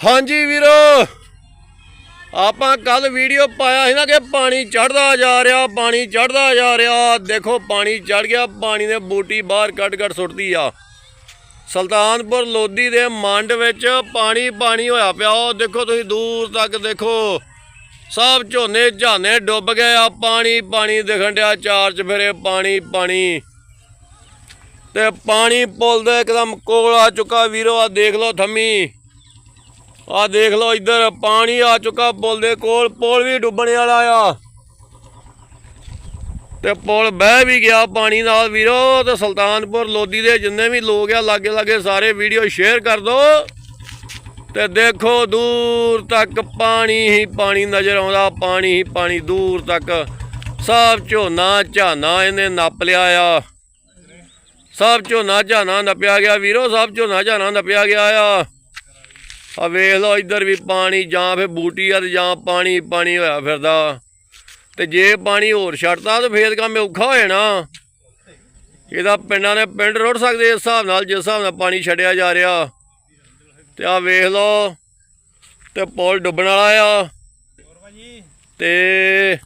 ਹਾਂਜੀ ਵੀਰੋ। ਆਪਾਂ ਕੱਲ ਵੀਡੀਓ ਪਾਇਆ ਸੀ ਨਾ ਕਿ ਪਾਣੀ ਚੜਦਾ ਜਾ ਰਿਹਾ, ਪਾਣੀ ਚੜਦਾ ਜਾ ਰਿਹਾ। ਦੇਖੋ, ਪਾਣੀ ਚੜ ਗਿਆ, ਪਾਣੀ ਨੇ ਬੂਟੀ ਬਾਹਰ ਕੱਢ ਕੱਢ ਸੁੱਟਦੀ ਆ। ਸੁਲਤਾਨਪੁਰ ਲੋਧੀ ਦੇ ਮੰਡ ਵਿੱਚ ਪਾਣੀ ਪਾਣੀ ਹੋਇਆ ਪਿਆ। ਉਹ ਦੇਖੋ ਤੁਸੀਂ ਦੂਰ ਤੱਕ ਦੇਖੋ। ਸਭ ਝੋਨੇ ਝਾਨੇ ਡੁੱਬ ਗਏ ਆ। ਪਾਣੀ ਪਾਣੀ ਦਿਖਣ ਡਿਆ, ਚਾਰ ਚਫੇਰੇ ਪਾਣੀ ਪਾਣੀ। ਤੇ ਪਾਣੀ ਪੁੱਲ ਦੇ ਇੱਕਦਮ ਕੋਲ ਆ ਚੁੱਕਾ। ਵੀਰੋ ਆ ਦੇਖ ਲਓ ਥੰਮੀ। ਆ ਦੇਖ ਲਓ ਇੱਧਰ, ਪਾਣੀ ਆ ਚੁੱਕਾ ਪੁਲ ਦੇ ਕੋਲ, ਪੁਲ ਵੀ ਡੁੱਬਣ ਵਾਲਾ ਆ। ਤੇ ਪੁਲ ਬਹਿ ਵੀ ਗਿਆ ਪਾਣੀ ਨਾਲ ਵੀਰੋ, ਤੇ ਸੁਲਤਾਨਪੁਰ ਲੋਧੀ ਦੇ ਜਿੰਨੇ ਵੀ ਲੋਕ ਆ ਲਾਗੇ ਲਾਗੇ ਸਾਰੇ ਵੀਡੀਓ ਸ਼ੇਅਰ ਕਰ ਦਿਓ ਤੇ ਦੇਖੋ, ਦੂਰ ਤੱਕ ਪਾਣੀ ਹੀ ਪਾਣੀ ਨਜ਼ਰ ਆਉਂਦਾ, ਪਾਣੀ ਹੀ ਪਾਣੀ ਦੂਰ ਤੱਕ। ਸਭ ਝੋਨਾ ਝਾਨਾ ਇਹਨੇ ਨੱਪ ਲਿਆ ਆ। ਸਭ ਝੋਨਾ ਝਾਨਾ ਨੱਪਿਆ ਗਿਆ ਵੀਰੋ, ਸਭ ਝੋਨਾ ਝਾਨਾ ਨੱਪਿਆ ਗਿਆ ਆ। ਆ ਵੇਖ ਲਓ, ਇੱਧਰ ਵੀ ਪਾਣੀ ਜਾਂ ਫੇ ਬੂਟੀ ਆ ਜਾਂ ਪਾਣੀ ਪਾਣੀ ਹੋਇਆ ਫਿਰਦਾ। ਤੇ ਜੇ ਪਾਣੀ ਹੋਰ ਛੱਡਦਾ ਤਾਂ ਫੇਰ ਕੰਮ ਔਖਾ ਹੋ ਜਾਣਾ। ਇਹਦਾ ਪਿੰਡਾਂ ਨੇ ਪਿੰਡ ਰੁੜ ਸਕਦੇ ਇਸ ਹਿਸਾਬ ਨਾਲ, ਜਿਸ ਹਿਸਾਬ ਨਾਲ ਪਾਣੀ ਛੱਡਿਆ ਜਾ ਰਿਹਾ। ਤੇ ਆ ਵੇਖ ਲਓ, ਤੇ ਪੁਲ ਡੁੱਬਣ ਵਾਲਾ ਆ। ਤੇ